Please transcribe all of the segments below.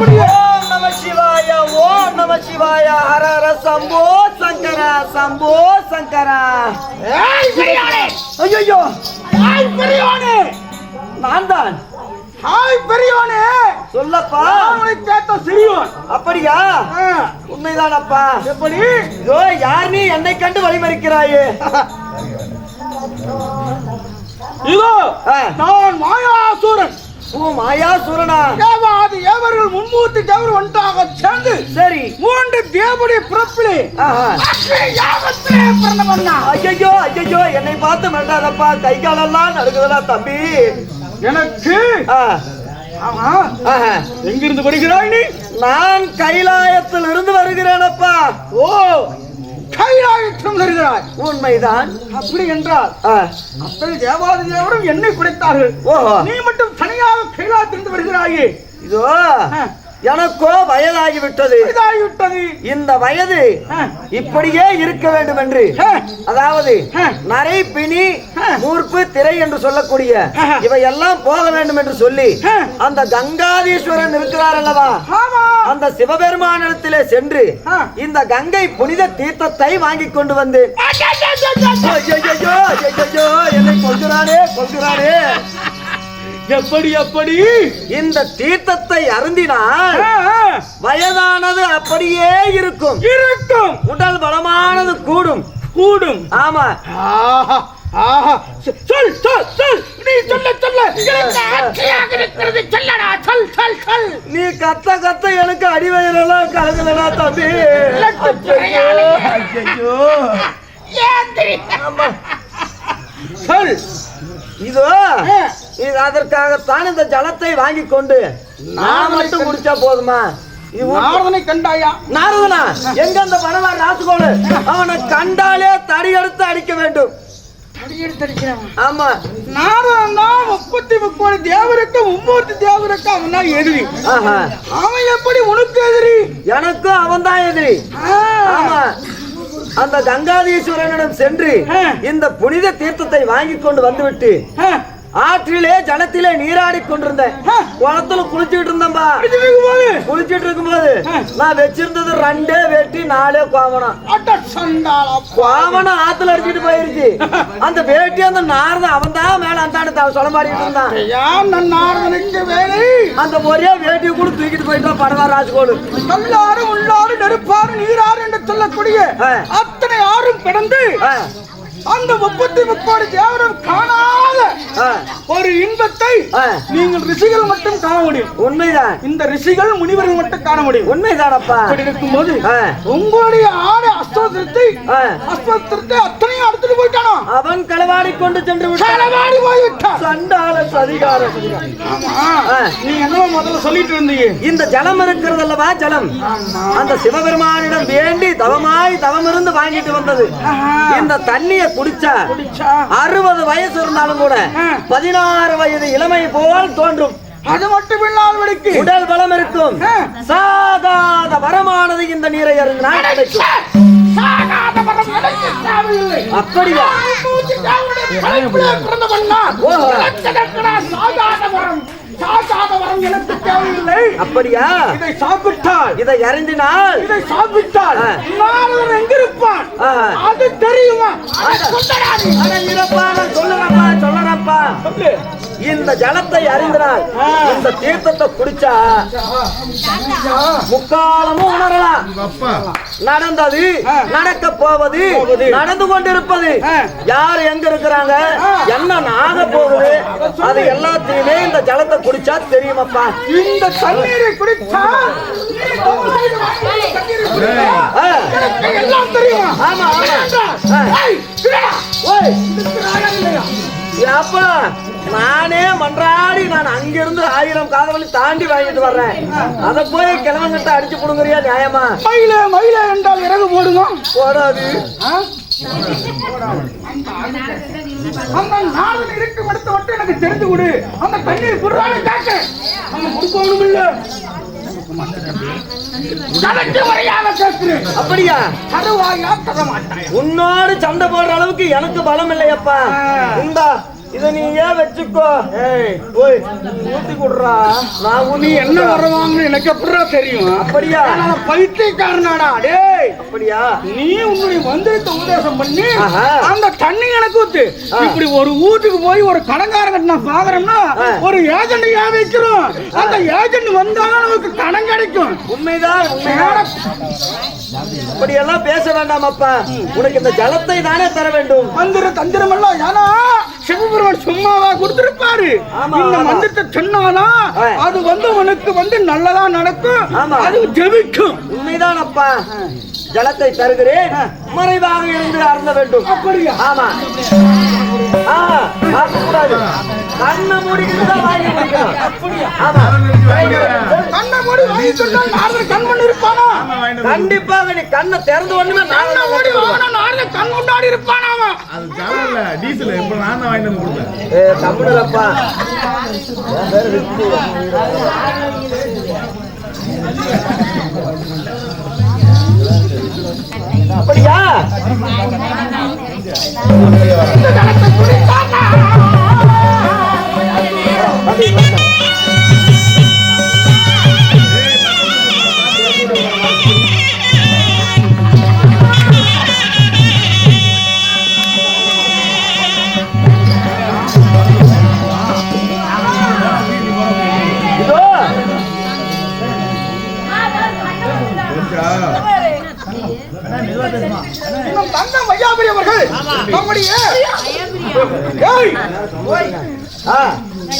சொல்லக்கூடிய ஓம் நம சிவாய ஓம் நம சிவாய ஹர ஹர சம்போ சங்கரா சம்போ சங்கரா. ஏய் பெரியானே ஐயோ பெரியானே நான் தான். ஹாய் பெரியானே சொல்லப்பா. அவனை கேட்ட சிறியோன் அப்படியா? உண்மைதானப்பா. எப்படி? இதோ யார் நீ என்னை கண்டு வழிமறிக்கிறாயே? இதோ. நான் மாயாசூரன். ஓ மாயா சூரனா. தேவாதி ஏவர்கள் மும்மூர்த்தி தேவர் ஒன்றாக சேர்ந்து சரி. மூன்று தேவடைய பிறப்பிலே யாகத்திலே பிறந்தவன் நான். ஐயோ ஐயோ என்னை பார்த்து மிரட்டாதப்பா. கை காலெல்லாம் நடுக்குதலா தம்பி. எனக்கு. எங்கிருந்து வருகிறாய் நீ? நான் கைலாயத்தில் இருந்து வருகிறேனப்பா. ஓ கைலாயத்திலும் வருகிறாய் உண்மைதான் அப்படி என்றால் அத்தனை தேவாதி தேவரும் என்னை குறைத்தார்கள் ஓஹோ நீ மட்டும் தனியாக கைலாயத்திலிருந்து வருகிறாயே இதோ. எனக்கோ வயதாகி விட்டது இதாகிவிட்டது இந்த வயது. இப்படியே இருக்க வேண்டும் என்று. அதாவது. நரை பிணி. மூர்ப்பு திரை என்று சொல்லக்கூடிய. இவையெல்லாம் போக வேண்டும் என்று சொல்லி. அந்த கங்காதீஸ்வரன் இருக்கிறார் அல்லவா அந்த சிவபெருமானிடத்திலே சென்று. இந்த கங்கை புனித தீர்த்தத்தை வாங்கி கொண்டு வந்து. ஐயையையோ, ஐயையையோ, என்னை கொல்கிறானே கொல்கிறானே எப்படி எப்படி? இந்த தீர்த்தத்தை அருந்தினால். வயதானது அப்படியே இருக்கும். இருக்கும். உடல் பலமானது கூடும். கூடும். ஆமா. ஆஹா சொல் சொல் சொல் நீ சொல்ல சொல்ல. எனக்கு ஆட்சியாக இருக்கிறது. சொல்லடா சொல் சொல் சொல். நீ கத்த கத்த எனக்கு அடிவயலெல்லாம் கலங்குதடா தம்பி. ஆமா. சொல். இதோ. இது அதற்காகத்தான் இந்த ஜலத்தை வாங்கி கொண்டு நான் மட்டும் குடிச்சா போதுமா? நாரதனை கண்டாயா? நாரதனா எங்க அந்த பணவார் ராசுகோடு அவனை கண்டாலே தடி எடுத்து அடிக்க வேண்டும். ஆமா நாரதன் தான் முப்பத்தி முப்பது தேவருக்கு மும்மூர்த்தி தேவருக்கு அவன் தான் எதிரி. அவன் எப்படி உனக்கு எதிரி எனக்கும் அவன் தான் எதிரி. ஆமா அந்த கங்காதீஸ்வரனிடம் சென்று. இந்த புனித தீர்த்தத்தை வாங்கி கொண்டு வந்துவிட்டு. ஆற்றிலே ஜலத்திலே நீராடி கொண்டிருந்தேன். குளத்துல குளிச்சுட்டு இருந்தேன்பா. குளிச்சிட்டு இருக்கும்போது. நான் வச்சிருந்தது ரெண்டே வேட்டி நாலே கோவணம் கோவணம் ஆத்துல அடிச்சிட்டு போயிருச்சு. அந்த வேட்டி அந்த நாரத அவன் தான் மேல அந்தாண்டு சொல்லமாடிட்டு இருந்தான். அந்த ஒரே வேட்டியை கூட தூக்கிட்டு போயிட்டான் படவா ராஜ்கோடு. கல்லாறு உள்ளாறு நெருப்பாறு நீராறு என்று சொல்லக்கூடிய. அத்தனை ஆறும் கடந்து அந்த முப்பத்தி முப்பது தேவரம் காணாத ஒரு இன்பத்தை. நீங்கள் ரிஷிகள் மட்டும் காண முடியும். உண்மைதான். இந்த ரிஷிகள் முனிவர்கள் மட்டும் காண முடியும். உண்மைதானப்பா. அப்படி இருக்கும்போது. உங்களுடைய ஆடு அஸ்தோத்திரத்தை. அஸ்தோத்திரத்தை அத்தனையும் அடுத்துட்டு போயிட்டானோ? அவன் களவாடி கொண்டு சென்று களவாடி போய் விட்டான் சண்டால ஆ. நீ என்னவோ முதல்ல சொல்லிட்டு இருந்தீங்க. இந்த ஜலம் இருக்கிறது அல்லவா ஜலம் அந்த சிவபெருமானிடம் வேண்டி தவமாய் தவம் இருந்து வாங்கிட்டு வந்தது. இந்த தண்ணிய குடிச்சா குடிச்சா. அறுபது வயசு இருந்தாலும் கூட. பதினாறு வயது இளமை போல் தோன்றும். அது மட்டும் இல்லாதபடிக்கு உடல் பலம் இருக்கும். ஆ. சாகாத வரமானது இந்த நீரை அருந்தினால் கிடைக்கும். அப்படியா? நூத்தி சாகாத வரம் எனக்கு தேவையில்லை அப்படியா இதை சாப்பிட்டால் இதை அறிந்தினால் இதை சாப்பிட்டால். நாரதன் எங்கிருப்பான். அது தெரியுமா அதை சொல்லடா நீ. சொல்லு. இந்த ஜலத்தை அறிந்தினால். இந்த தீர்த்தத்தை குடிச்சா முக்காலமும் உணரலாம் நடந்தது. நடக்க போவது. நடந்து கொண்டிருப்பது. யார் எங்க இருக்கிறாங்க. என்ன ஆக போகுது அது எல்லாத்தையுமே இந்த ஜலத்தை குடிச்சா தெரியுமப்பா இந்த தண்ணீரை. எனக்கு எல்லாம் தெரியுமா ஆமா, ஆமா. ஓய் அப்பா நானே மன்றாடி நான் அங்கிருந்து ஆயிரம் காதவழி தாண்டி வாங்கிட்டு வர்றேன். அத போய் கிழவங்கிட்ட அடிச்சு புடுங்குறியா நியாயமா? மயிலே மயிலே என்றால் இறகு போடுமா? போடாது? அந்த மட்டும் எனக்கு தெரிந்து கொடு. அந்த தண்ணீர் குர்ரான கேட்க. அந்த கொடுக்கணும் இல்ல அப்படியா? உன்னோடு சண்டை போடுற அளவுக்கு எனக்கு பலம் இல்லையப்பா ஆ. இத நீ ஏன் வச்சுக்கோ. ஏய் ஊத்தி குடுறா. நான் நீ என்ன வருவாங்கன்னு எனக்கு எப்படிடா தெரியும்? அப்படியா? நான் பைத்தியக்காரனாடா. டேய் அப்படியா? நீ உன்னுடைய மந்திரத்தை உபதேசம் பண்ணி. அந்த தண்ணி எனக்கு ஊத்து. இப்படி ஒரு வீட்டுக்கு போய் ஒரு கடங்காரங்க நான் பாக்குறேன்னா. ஒரு ஏஜென்ட் ஏன் வைக்கிறோம். அந்த ஏஜென்ட் வந்தாலும் நமக்கு கடன் கிடைக்கும். உண்மைதான் உண்மைதான். அப்படியெல்லாம் பேச வேண்டாம் அப்பா. உனக்கு இந்த ஜலத்தை தானே தர வேண்டும். மந்திர தந்திரம் எல்லாம் ஏன்னா சிவபெருமான் சும்மாவா கொடுத்திருப்பாரு இந்த. மந்திரத்தை சொன்னாலும். அது வந்து உனக்கு வந்து நல்லதா நடக்கும். அது ஜெபிக்கும் உண்மைதான் அப்பா ஜலத்தை தருகிறேன். மறைவாக இருந்து அருந்த வேண்டும். அப்படியா? ஆமா. பார்க்கக்கூடாது. கண்ணை மூடிக்கிட்டு வாங்கி குடிக்கணும். ஆமா. கண்ணை மூடி வாங்கி சொன்னால் நாரதர் கண் முன்னு இருப்பானா? கண்டிப்பாக நீ கண்ணை திறந்து ஒண்ணுமே கண்ணை மூடி வாங்கினா நாரதர் கண் முன்னாடி இருப்பானா அவன் அது டீசல் இப்ப நான் தான் வாங்கிட்டு வந்து கொடுத்தேன். ஏ தமிழப்பா. அப்படியா? வையாபுரி அவர்கள் நம்முடைய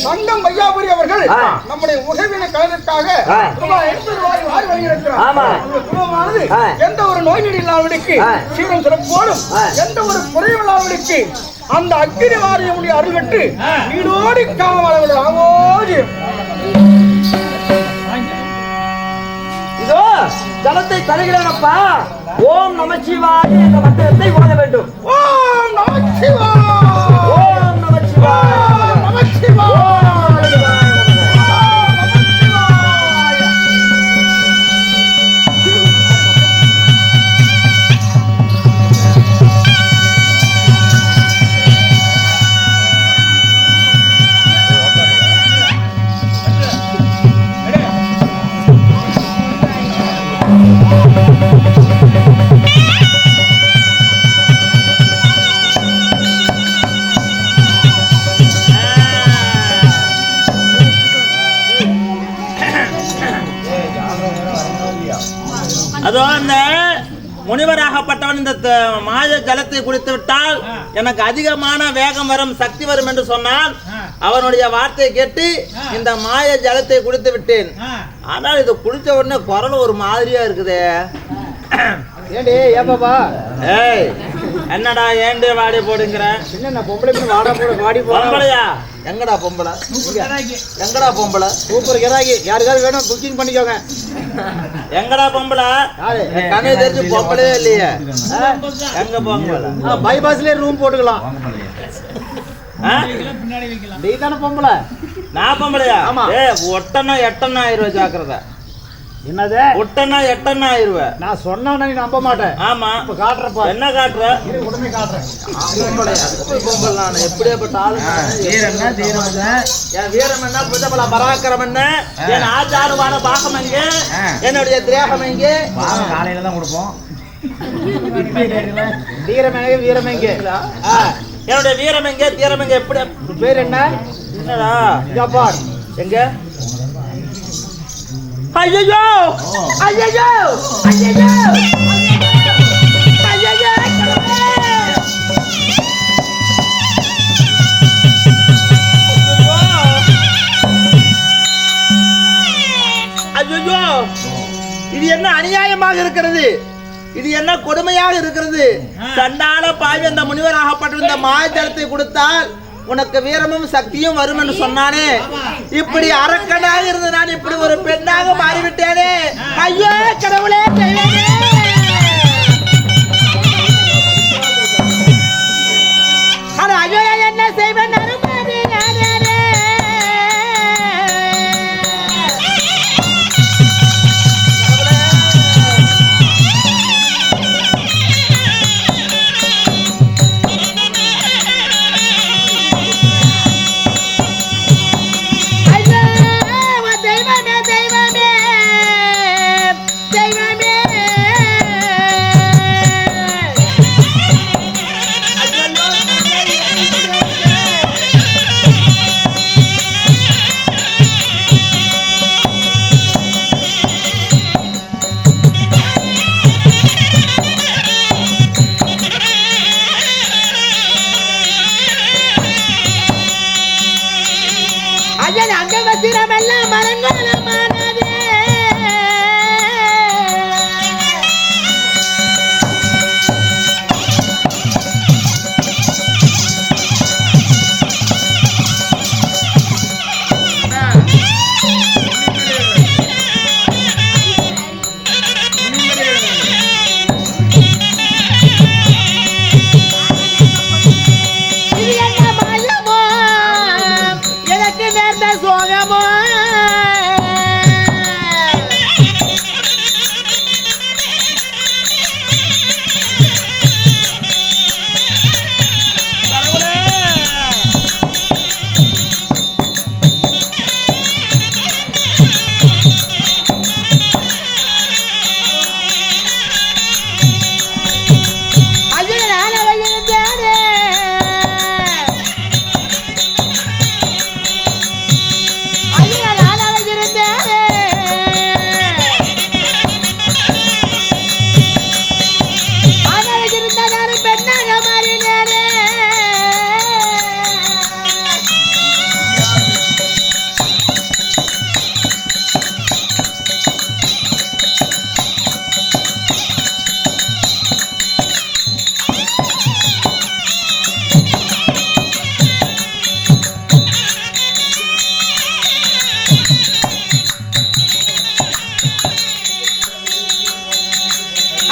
தங்கம் வையாபுரி அவர்கள். நம்முடைய உகவின கலனுக்காக. ரூபாய் எண்பது ரூபாய் வாரி வருகிறார். எந்த ஒரு நோய் நொடி இல்லாதவனுக்கு. சீரம் சிறப்போடும். எந்த ஒரு குறையும் இல்லாதவனுக்கு அந்த அக்கினி வாரியமுடைய அருள்பெற்று நீடோடி காவலர்கள் ஆவோது ஐயோ ஜலத்தை தருகிறேனப்பா. ஓம் நமச்சிவாய என்ற மந்திரத்தை ஓத வேண்டும். ஓம் நமச்சிவாய. முனிவராகப்பட்டவன் இந்த மாய ஜலத்தை குடித்து விட்டால் எனக்கு அதிகமான வேகம் வரும் சக்தி வரும் என்று சொன்னால் அவனுடைய வார்த்தையை கேட்டு இந்த மாய ஜலத்தை குடித்து விட்டேன். ஆனால் இது குடிச்ச உடனே குரல் ஒரு மாதிரியா இருக்குதே. ஏண்டி ஏப்பாப்பா ஏய் என்னடா ஏண்டே வாடி போடுங்கிற? என்ன பொம்பளை வாடா போட வாடி பொம்பளையா? எங்கடா பொம்பளை? எங்கடா பொம்பளை? சூப்பர் கிராகி. யாருக்காவது வேணும் புக்கிங் பண்ணிக்கோங்க. எங்கடா பொம்பளை? கண்ணு தெரிஞ்சு பொம்பளையே இல்லையே. எங்க பொம்பளை? பைபாஸ்லயே ரூம் போட்டுக்கலாம்? நீ தானே பொம்பளை நான் பொம்பளையா ஆமா. ஒட்டனா எட்டனா ஆயிருவ ஜாக்கிரதை. என்னது? ஒட்டனா எட்டனா ஆயிருவ. நான் சொன்னா நீ நம்ப மாட்டேன். ஆமா. இப்ப காட்டுறப்பா என்ன காட்டுற? உடனே காட்டுறேன். எப்படியாப்பட்ட ஆளு? தீரம்னா தீரம் என் வீரம் என்ன புஜபல பராக்கிரம் என்ன? என் ஆச்சாரமான பாகம் எங்கே? என்னுடைய திரேகம் எங்கே? காலையில தான் கொடுப்போம். வீரமேங்க வீரமேங்க ஆ, என்னுடைய வீரம் எங்கே தீரம் எங்கே? எப்படி? பேர் என்ன? என்னடா? எங்க? ஐயோ ஐயோ ஐயோ இது என்ன அநியாயமாக இருக்கிறது? இது என்ன கொடுமையாக இருக்கிறது? சண்டால பாவி அந்த முனிவராகப்பட்டிருந்த மாஜலத்தை கொடுத்தால் உனக்கு வீரமும் சக்தியும் வரும் என்று சொன்னானே. இப்படி அரக்கனாக இருந்த நான் இப்படி ஒரு பெண்ணாக மாறிவிட்டேனே. ஐயோ கடவுளே தெய்வமே! ஐயோ என்ன செய்வேன்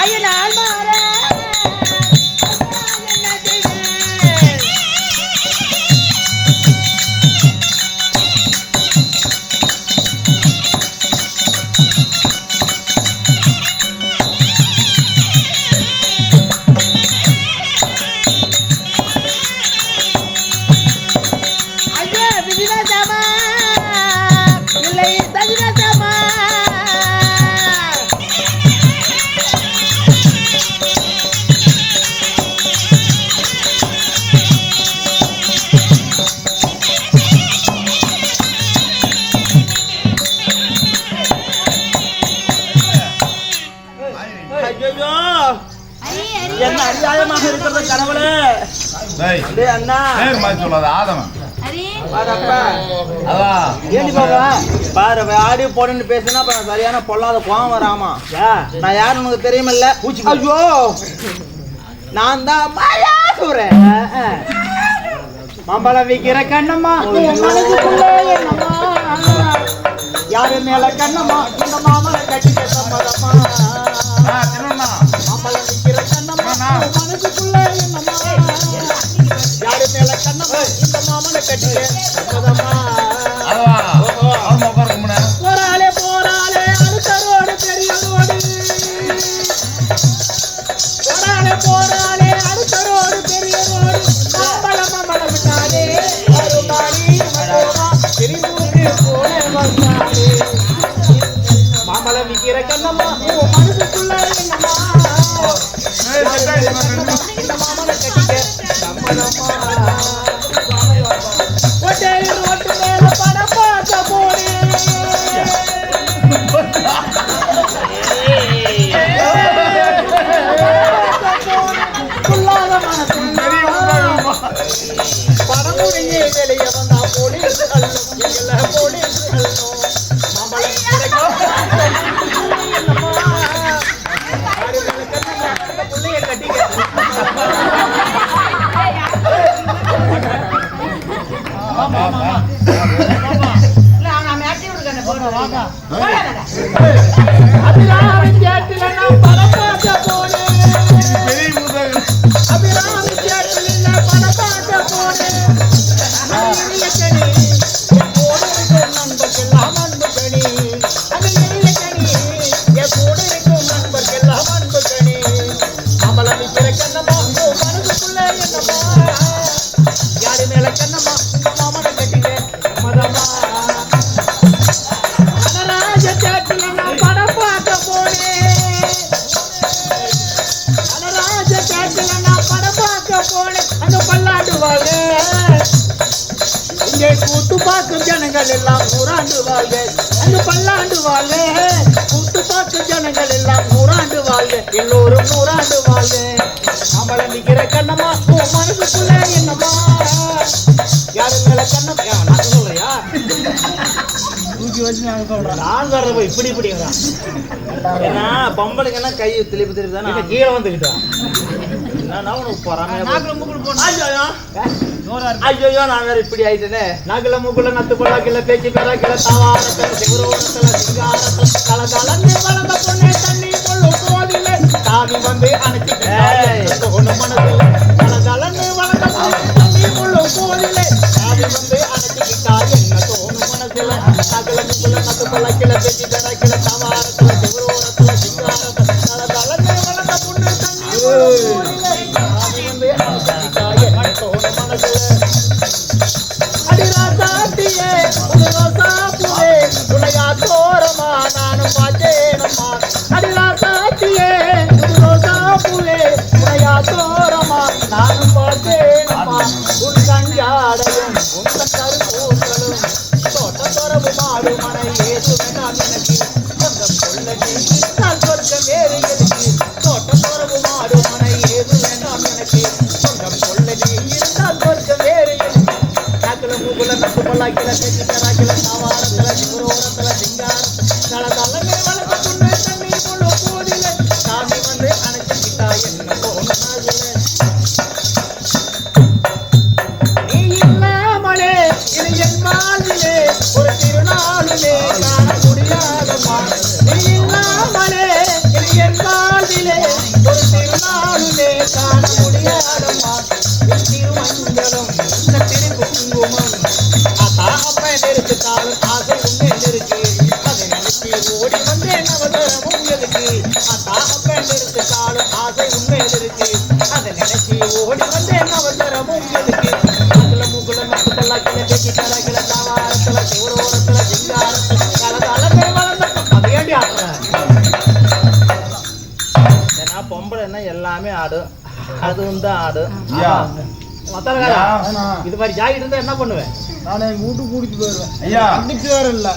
Ayun na, Alma! டேய் அண்ணா. பேர் மாதிரி சொல்லாத ஆதவன். ஆடி போடுன்னு பேசுனா சரியான பொல்லாத கோவம் வராமா. நான் யாரு உனக்கு தெரியுமில்ல? பூச்சி நான் தான் சொல்றேன் மாம்பழம் விக்கிற கண்ணம்மா. யாரு மேல கண்ணம்மா? மாமலை கட்டி மாம்பழம் விக்கிற கண்ணம்மா மனசுக்குள்ள என்னம்மா? கண்ணம்மா இந்த மாமனை கட்டிக்க తెలియకుండా ஒரு நூறாண்டு வாழ்ந்து நம்மள நிக்கிற கண்ணம்மா உன் மனசுக்குள்ள என்னம்மா? யாருங்கள கண்ணம்மா நான் சொல்றியா நான் சொல்றேன். நான் இப்படி இப்படிங்கிறான் ஏன்னா பொம்பளைங்கன்னா கை திருப்பி திருப்பி கீழே வந்துக்கிட்டான் என்னன்னா உனக்கு பொறாமையா ஐயோ நான் வேற இப்படி ஆயிட்டேனே. நகல முகுல நத்து கிள பேச்சு பெற கிள தாவாரத்தில் சிவரோடத்தில் சிங்காரத்தில் தாவி வந்து ஏய். அணைச்சு ஒண்ணு மனதில்லை கல கலந்து வளர்ந்த போதில்லை தாவி வந்து அணைச்சுக்கிட்டா என்ன தோணும் மனசுல நாக்குல மூக்குல நத்து பழக்கில பேச்சு பேராக்கில தாவாரத்துல சிவரோரத்துல சிங்காரத்துல கலந்து வளர்ந்த பொண்ணு தண்ணி ஏன்னா பொம்பளைன்னா எல்லாமே ஆடும் அதுவும் தான் ஆடும். இது மாதிரி ஜாக்கெட் இருந்தா என்ன பண்ணுவேன் நான் எங்க வீட்டுக்கு கூட்டிட்டு போயிருவேன் ஐயா அன்னைக்கு வேற இல்ல.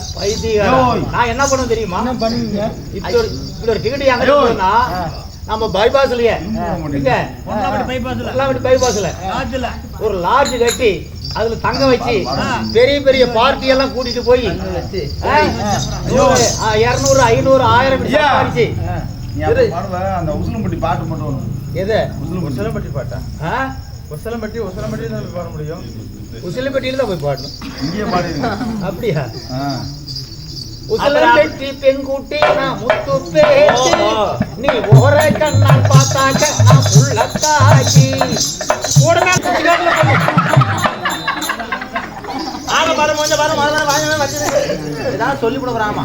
யோய். நான் என்ன பண்ணுவேன் தெரியுமா என்ன பண்ணுவீங்க இப்படி ஒரு இப்படி ஒரு டிக்கெட் எங்க ஐயோ. இருக்குன்னா, நம்ம பைபாஸ்லயே பொன்னாவடி பைபாஸ்ல ஒரு லாட்ஜ் கட்டி அதுல தங்க வச்சு பெரிய பெரிய பார்ட்டி எல்லாம் கூட்டிட்டு போய் இருநூறு ஐநூறு ஆயிரம் பாடுவ, அந்த உசிலம்பட்டி பாட்டு மட்டும். எது உசிலம்பட்டி. உசலம்பட்டி பாட்டா? உசலம்பட்டி உசலம்பட்டி தான் பாட முடியும் உசிலம்பட்டியில தான் போய் பாடணும் இங்கேயே பாடிருங்க. அப்படியா. உசிலம்பட்டி பெண்குட்டி நான் முத்து பேச்சு. நீ ஓர கண்ணால் பார்த்தாக்க நான் உள்ள காட்சி உடனே பாரு பாரு ஏதாவது சொல்லி கொடுக்குறாமா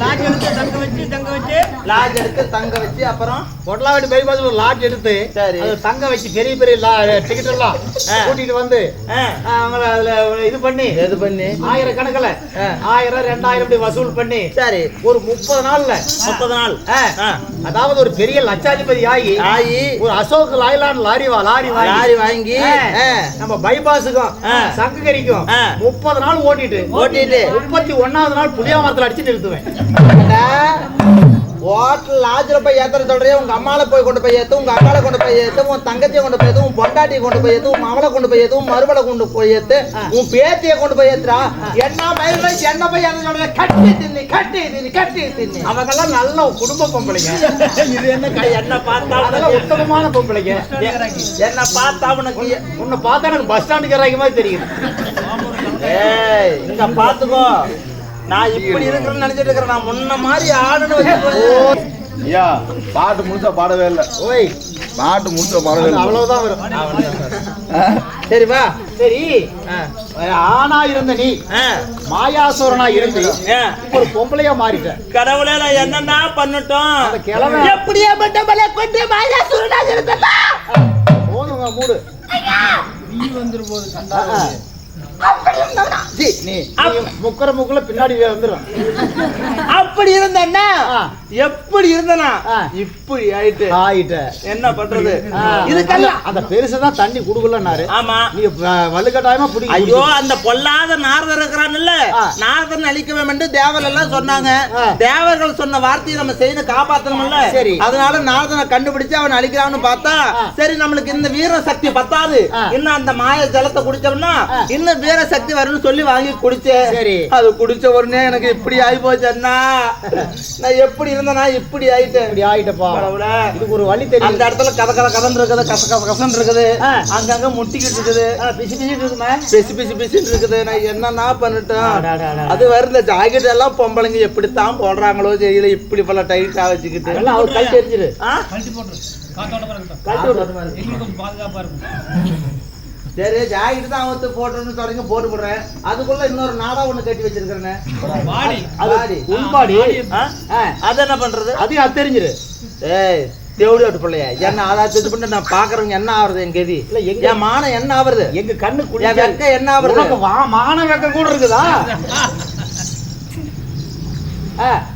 லாட்ஜ் எடுத்து தங்க வச்சு தங்க வச்சு லாட்ஜ் எடுத்து தங்க வச்சு அப்புறம் பொடலாவடி பைபாஸ்ல ஒரு லாட்ஜ் எடுத்து சரி. தங்க வச்சு பெரிய பெரிய டிக்கெட் எல்லாம். கூட்டிட்டு வந்து அவங்கள அதுல இது பண்ணி எது பண்ணி ஆயிரக்கணக்கில் ஆ. ஆயிரம் ரெண்டாயிரம் இப்படி வசூல் பண்ணி சரி ஒரு முப்பது நாள்ல முப்பது நாள். அதாவது ஒரு பெரிய லட்சாதிபதி ஆகி ஆயி ஒரு அசோக் லாய்லான் லாரி லாரி வாங்கி லாரி வாங்கி. நம்ம பைபாஸுக்கும். சங்ககிரிக்கும் ஆ. முப்பது நாள் ஓட்டிட்டு. ஓட்டிட்டு. முப்பத்தி ஒன்னாவது நாள் புளியா மரத்துல அடிச்சு நிறுத்துவேன். ஹோட்டல் லாட்ஜில் போய் ஏத்துற சொல்றியே உங்க அம்மால போய் கொண்டு போய் ஏத்து உங்க அக்கால கொண்டு போய் ஏத்து உன் தங்கச்சியை கொண்டு போய் ஏத்து உன் பொண்டாட்டியை கொண்டு போய் ஏத்து உன் மவளை கொண்டு போய் ஏத்து உன் மருமலை கொண்டு போய் ஏத்து உன் பேத்தியை கொண்டு போய் ஏத்துறா என்ன மயில என்ன போய் ஏத்த சொல்ற கட்டி தின்னு கட்டி தின்னு கட்டி தின்னு. அவங்கெல்லாம் நல்ல குடும்ப பொம்பளைங்க. இது என்ன என்ன பார்த்தா அதெல்லாம் உத்தமமான பொம்பளைங்க. என்ன பார்த்தா உனக்கு? உன்னை பார்த்தா எனக்கு பஸ் ஸ்டாண்டுக்கு மாதிரி தெரியுது. ஏய் இங்க பாத்துக்கோ. நான் இப்படி இருக்கிறேன்னு நினைச்சிட்டு இருக்கிறேன். நான் முன்ன மாதிரி ஆடுன்னு வச்சுக்கோ ஐயா பாட்டு முழுசா பாடவே இல்லை. ஓய். பாட்டு முழுசா பாடவே இல்லை. அவ்வளவுதான் வரும். ஆ? சரி வா. சரி. ஆ. ஆணா இருந்த நீ. மாயாசுரனா இருந்து ஒரு பொம்பளையா மாறிட்ட. கடவுளே நான் என்னன்னா பண்ணட்டும்? கிழமை. எப்படியே பட்டபல கொண்டு மாயா சுருடாக இருந்ததா? போதுங்க மூடு. நீ வந்துரு போது கண்டா முக்கர முக்குல பின்னாடி வந்துடும் அப்படி இருந்தேன்னா. எப்படி இருந்தனா. இப்படி ஆயிட்டு ஆயிட்ட என்ன பண்றது இதுக்கெல்லாம் அந்த தண்ணி குடுக்கலன்னாரு ஆமா நீ வ- வலுக்கட்டாயமா பிடி ஐயோ அந்த பொல்லாத நாரதர் இருக்கிறான்ல. நாரதன் அழிக்க வேண்டும் தேவர் எல்லாம் சொன்னாங்க. தேவர்கள் சொன்ன வார்த்தையை நம்ம செய்து காப்பாத்தணும்ல சரி. அதனால நாரதனை கண்டுபிடிச்சு அவன் அழிக்கிறான்னு பார்த்தா. சரி நம்மளுக்கு இந்த வீர சக்தி பத்தாது. இன்னும் அந்த மாய ஜலத்தை குடிச்சோம்னா. இன்னும் வீர சக்தி வரும்னு சொல்லி வாங்கி குடிச்சேன். சரி. அது குடிச்ச உடனே எனக்கு இப்படி ஆகி போச்சு அண்ணா. நான் எப்படி இருந்தேனா இப்படி ஆயிட்டேன். இப்படி ஆயிட்டப்பா. இதுக்கு ஒரு வழி அந்த தெரியும் இடத்துல கத கத கதன் இருக்குது கச கச கசன் இருக்குது. அங்கங்க முட்டிக்கிட்டு இருக்குது. பிசி பிசி இருக்குமா. பிசு பிசு பிசுன்னு இருக்குது. நான் என்னன்னா பண்ணட்டும் அடாடாடா. அது வேற இந்த ஜாக்கெட் எல்லாம் பொம்பளைங்க எப்படித்தான் போடுறாங்களோ தெரியல. இப்படி பல டைட்டா வச்சுக்கிட்டு. அவர் தெரிஞ்சிரு ஆ? கழட்டி போட்டுரு. காத்தோட இருக்கட்டும். கழட்டி. எங்களுக்கு கொஞ்சம் பாதுகாப்பா இருக்கும். சரி ஜாக்கெட் தான் அவத்து போட்டுன்னு தொடங்கி போட்டு போடுறேன். அதுக்குள்ள இன்னொரு நாடா ஒண்ணு கட்டி வச்சிருக்கிறேன். வாடி. அது உள்பாடி அது என்ன பண்றது? அதையும் அது தெரிஞ்சிரு. ஏய் தேவடி விட்டு பிள்ளைய என்ன அதான் இது பண்ணி நான் பாக்குறவங்க என்ன ஆகுறது என் கதி? இல்ல, எங்க- என் மானம் என்ன ஆகுறது எங்க கண்ணு என் குளிக்க வெக்க என்ன ஆகுறது வா மான வெக்கம் கூட இருக்குதா?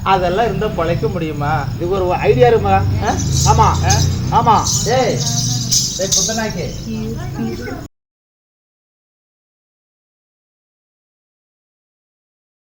அதெல்லாம் இருந்தா பொழைக்க முடியுமா? இதுக்கு ஒரு ஐடியா இருக்குமா? ஆமா? ஆமா. ஏய் ஏய் புத்தனாக்கி.